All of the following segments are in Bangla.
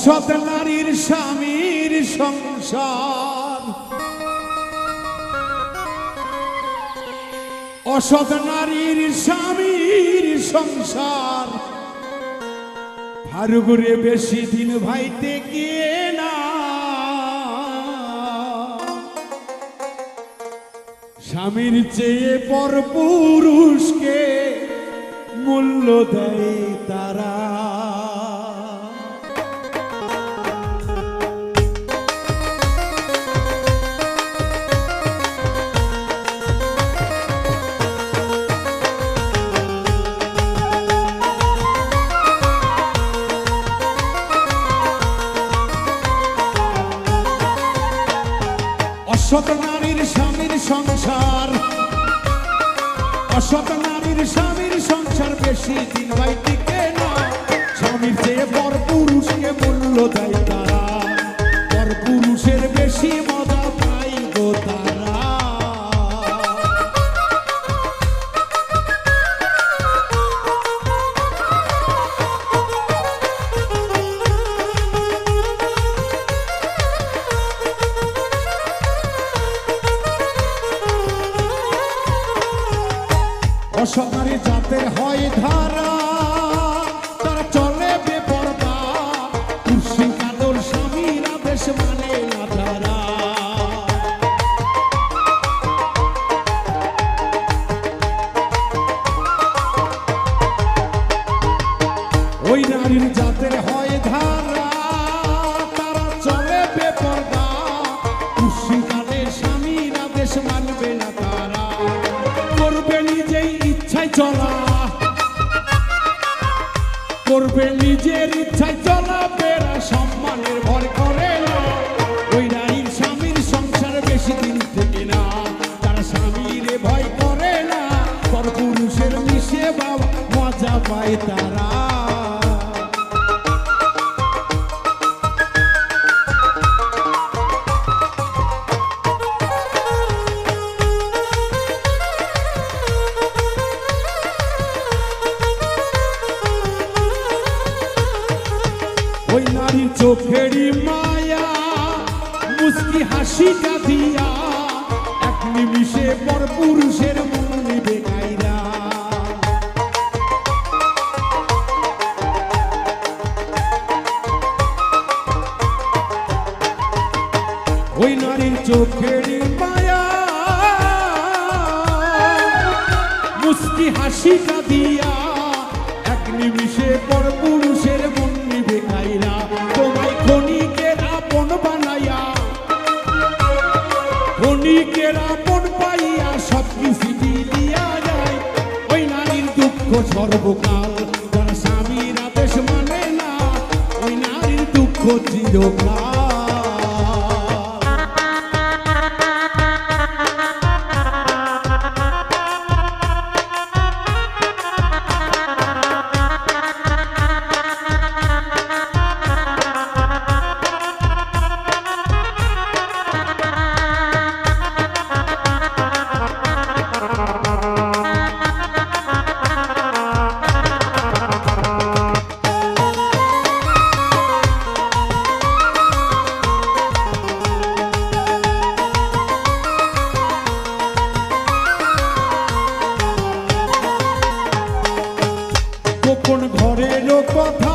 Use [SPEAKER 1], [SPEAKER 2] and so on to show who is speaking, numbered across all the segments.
[SPEAKER 1] অসৎ নারীর স্বামীর সংসার। অসৎ নারীর স্বামীর সংসার। ফারুগুরে বেশি দিন ভাইতে গিয়ে না? স্বামীর চেয়ে পর পুরুষকে মূল্য দেয় তারা। অসৎ নারীর স্বামীর সংসার। অসত নারীর স্বামীর সংসার বেশি দিন ভাই টিকে না। স্বামীর চেয়ে পর পুরুষকে মূল্য দেয় তারা। পর পুরুষের বেশি মজা চলা। করবে নিজের ইচ্ছায় চলা বেড়া সম্মানের ভর করে ওই নারীর চোখেরই মায়া, মুস্কি হাসিটা দিয়া এক নিমিষে পর পুরুষের মন নিবে কাইরা ওই নারীর চোখেরই মায়া, মুস্কি হাসিটা দিয়া এক নিমিষে পর পুরুষের মন তোমায় ক্ষণিকের আপন বানাইয়া। ক্ষণিকের আপন পাইয়া সব কিছু দিয়া যায়। ওই নারীর দুঃখ সর্বকাল, তার স্বামীর আদেশ মানে না। ওই নারীর দুঃখ চিরকাল। গোপন ঘরেরও কথা।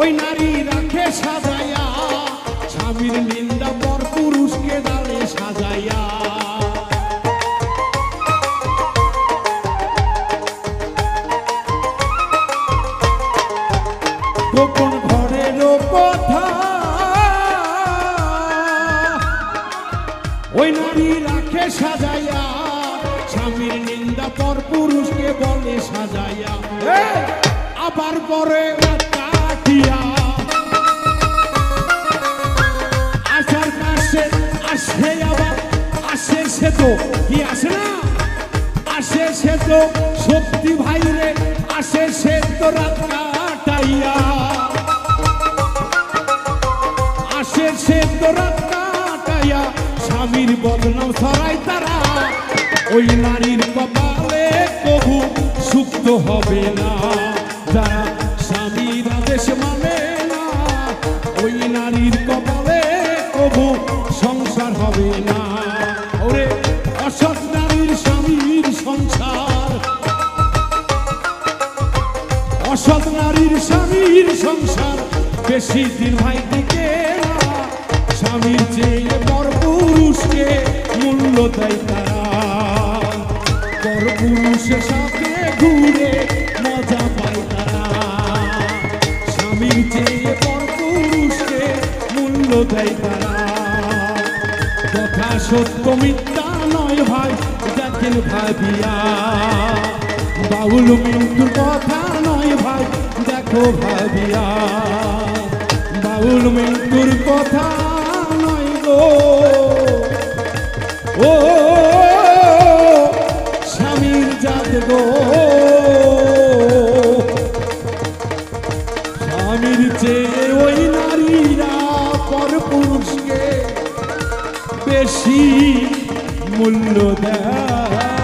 [SPEAKER 1] ওই নারী রাখে সাজাইয়া স্বামীর নিন্দা পর পুরুষকে ডালে সাজাইয়া ঘরেরও কথা। ওই নারী রাখে সাজাইয়া স্বামীর নিন্দা পর পুরুষকে বলে সাজাইয়া। আবার পরে কাটিয়া। আসার পাশে আসে আবার আসে সে তো কি আসে না? আসে সে তো সত্যি ভাই রে আসে সে তো রাত কাটাইয়া। আসে সে তো রাত কাটাইয়া স্বামীর বদনাম সরাই তারা। ওই নারীর কপালে কবু সুক্ত হবে না। যারা স্বামীর আদেশ মানে না, ওই নারীর কপালে কবু সংসার হবে না। ওরে অসৎ নারীর স্বামীর সংসার। অসৎ নারীর স্বামীর সংসার বেশি দিন ভাই না। স্বামীর চেয়ে পর পুরুষকে মূল্য দেয় তারা। পুরুষের সাথে ঘুরে মজা পায় তারা। স্বামীর চেয়ে পর পুরুষকে মূল্য দেয় তারা। কথা সত্য মিথ্যা নয় ভাই, দেখেন ভাবিয়া। বাউল মৃত্যুর কথা নয় ভাই, দেখো ভাবিয়া। বাউল মৃত্যুর কথা নয় গো। স্বামীর চেয়ে ওই নারীরা পর পুরুষকে বেশি মূল্য দেয়।